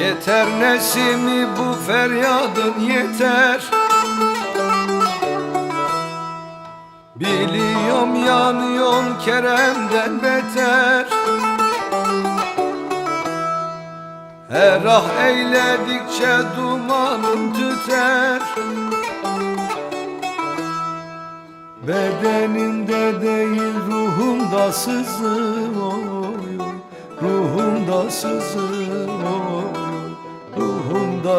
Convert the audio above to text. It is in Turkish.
Yeter nesimi bu feryadın yeter. Biliyorum yanıyorsun Kerem'den beter. Her ah eyledikçe dumanım tüter. Bedenimde değil ruhumda sızı oy Ruhumda sızı. oy oy